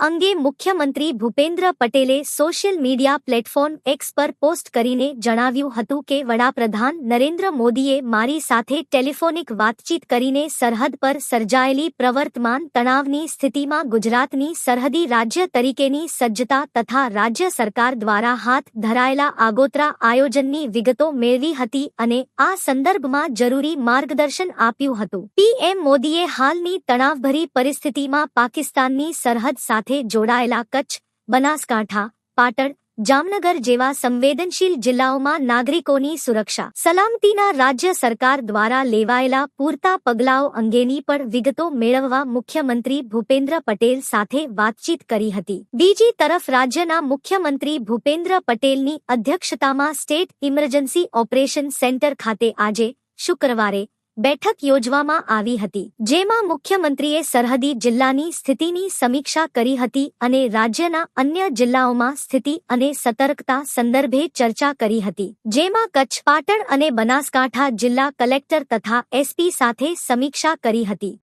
અંગે મુખ્યમંત્રી ભૂપેન્દ્ર પટેલે સોશિયલ મીડિયા પ્લેટફોર્મ એક્સ પર પોસ્ટ કરીને જણાવ્યું હતું કે વડાપ્રધાન નરેન્દ્ર મોદીએ મારી સાથે ટેલિફોનિક વાતચીત કરીને સરહદ પર સર્જાયેલી પ્રવર્તમાન તણાવની સ્થિતિમાં ગુજરાતની સરહદી રાજ્ય તરીકેની સજ્જતા તથા રાજ્ય સરકાર દ્વારા હાથ ધરાયેલા આગોતરા આયોજનની વિગતો મેળવી હતી અને આ સંદર્ભમાં જરૂરી માર્ગદર્શન આપ્યું હતું. પીએમ મોદીએ હાલની તણાવભરી પરિસ્થિતિમાં પાકિસ્તાનની સરહદ સાથે જોડાયેલા કચ્છ, બનાસકાંઠા, પાટણ, જામનગર જેવા સંવેદનશીલ જિલ્લાઓમાં નાગરિકોની સુરક્ષા. સલામતીના રાજ્ય સરકાર દ્વારા લેવાયેલા પૂરતા પગલાઓ અંગેની પણ વિગતો મેળવવા મુખ્યમંત્રી ભૂપેન્દ્ર પટેલ સાથે વાતચીત કરી હતી. બીજી તરફ રાજ્યના મુખ્યમંત્રી ભૂપેન્દ્ર પટેલની અધ્યક્ષતામાં સ્ટેટ ઇમરજન્સી ઓપરેશન સેન્ટર ખાતે આજે શુક્રવારે બેઠક યોજવામાં આવી હતી, જેમાં મુખ્યમંત્રીએ સરહદી જિલ્લાની સ્થિતિની સમીક્ષા કરી હતી અને રાજ્યના અન્ય જિલ્લાઓમાં સ્થિતિ અને સતર્કતા સંદર્ભે ચર્ચા કરી હતી, જેમાં કચ્છ, પાટણ અને બનાસકાંઠા જિલ્લા કલેક્ટર તથા એસપી સાથે સમીક્ષા કરી હતી.